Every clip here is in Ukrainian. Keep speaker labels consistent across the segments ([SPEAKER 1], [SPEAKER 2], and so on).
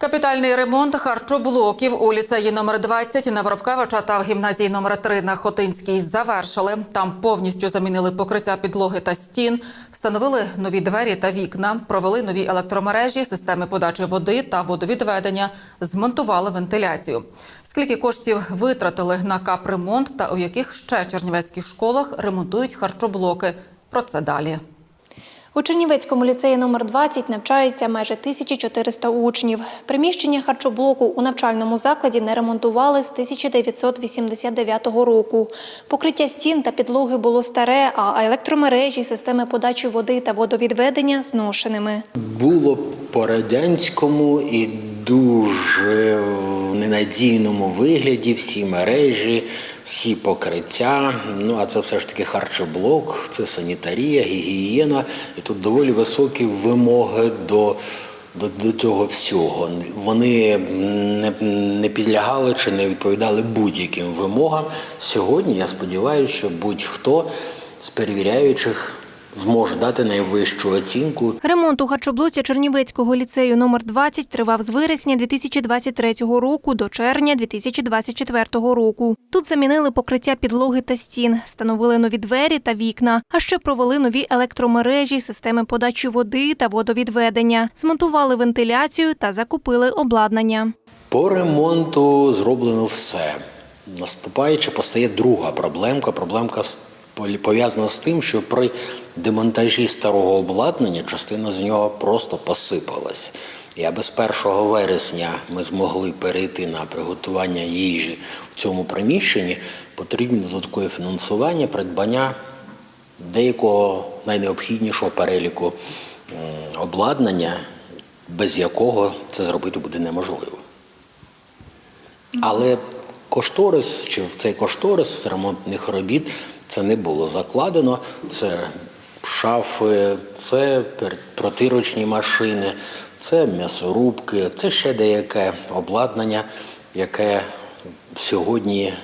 [SPEAKER 1] Капітальний ремонт харчоблоків у ліцеї номер 20 на Воробкевича та в гімназії номер 3 на Хотинській завершили. Там повністю замінили покриття підлоги та стін, встановили нові двері та вікна, провели нові електромережі, системи подачі води та водовідведення, змонтували вентиляцію. Скільки коштів витратили на капремонт та у яких ще чернівецьких школах ремонтують харчоблоки? Про це далі.
[SPEAKER 2] У Чернівецькому ліцеї номер 20 навчаються майже 1400 учнів. Приміщення харчоблоку у навчальному закладі не ремонтували з 1989 року. Покриття стін та підлоги було старе, а електромережі, системи подачі води та водовідведення зношеними.
[SPEAKER 3] Було по-радянському і дуже в ненадійному вигляді всі мережі, всі покриття. Ну а це все ж таки харчоблок, це санітарія, гігієна. І тут доволі високі вимоги до. До, до цього всього вони не, не підлягали чи не відповідали будь-яким вимогам. Сьогодні я сподіваюся, що будь-хто з перевіряючих зможе дати найвищу оцінку
[SPEAKER 2] Ремонт у харчоблоці Чернівецького ліцею номер 20 тривав з вересня 2023 року до червня 2024 року. Тут замінили покриття підлоги та стін, встановили нові двері та вікна, а ще провели нові електромережі, системи подачі води та водовідведення, змонтували вентиляцію та закупили обладнання.
[SPEAKER 3] По ремонту зроблено все. Наступаючи, постає друга проблемка. Проблемка пов'язана з тим, що при демонтажі старого обладнання частина з нього просто посипалась. І аби з 1 вересня ми змогли перейти на приготування їжі в цьому приміщенні, потрібно додаткове фінансування, придбання деякого найнеобхіднішого переліку обладнання, без якого це зробити буде неможливо. Але кошторис, чи в цей кошторис ремонтних робіт це не було закладено. Це шафи, це протирочні машини, це м'ясорубки, це ще деяке обладнання, яке сьогодні,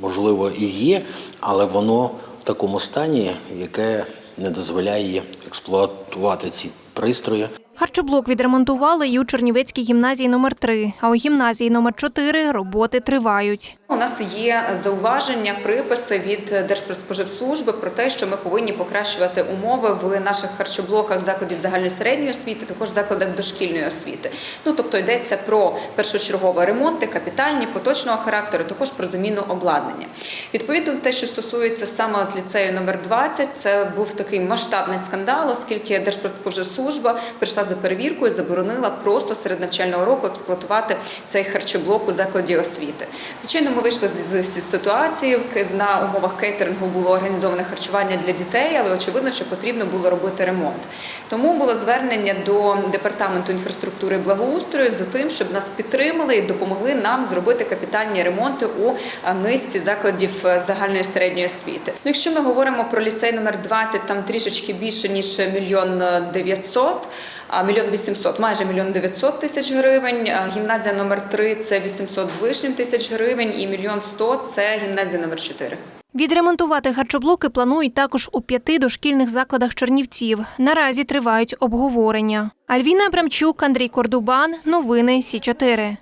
[SPEAKER 3] можливо, і є, але воно в такому стані, яке не дозволяє експлуатувати ці пристрої.
[SPEAKER 2] Харчоблок відремонтували і у Чернівецькій гімназії номер 3 а у гімназії номер 4 роботи тривають.
[SPEAKER 4] У нас є зауваження, приписи від Держпродспоживслужби про те, що ми повинні покращувати умови в наших харчоблоках закладів загальної середньої освіти, також закладах дошкільної освіти. Ну тобто йдеться про першочергові ремонти, капітальні, поточного характеру, також про заміну обладнання. Відповідно, те, що стосується саме ліцею номер 20, це був такий масштабний скандал, оскільки Держпродспоживслужба прийшла за перевіркою, і заборонила просто серед навчального року експлуатувати цей харчоблок у закладі освіти. Звичайно, ми вийшли з, з, з ситуації на умовах кейтерингу було організоване харчування для дітей, але очевидно, що потрібно було робити ремонт. Тому було звернення до департаменту інфраструктури благоустрою за тим, щоб нас підтримали і допомогли нам зробити капітальні ремонти у низці закладів е, загальної середньої освіти. Ну, якщо ми говоримо про ліцей номер 20, там трішечки більше ніж мільйон дев'ятсот, мільйон вісімсот, майже мільйон дев'ятсот тисяч гривень. Гімназія номер 3 – це 800 з лишнім тисяч гривень, і мільйон сто – це гімназія номер 4.
[SPEAKER 2] Відремонтувати харчоблоки планують також у п'яти дошкільних закладах Чернівців. Наразі тривають обговорення. Альвіна Абрамчук, Андрій Кордубан. Новини Сі 4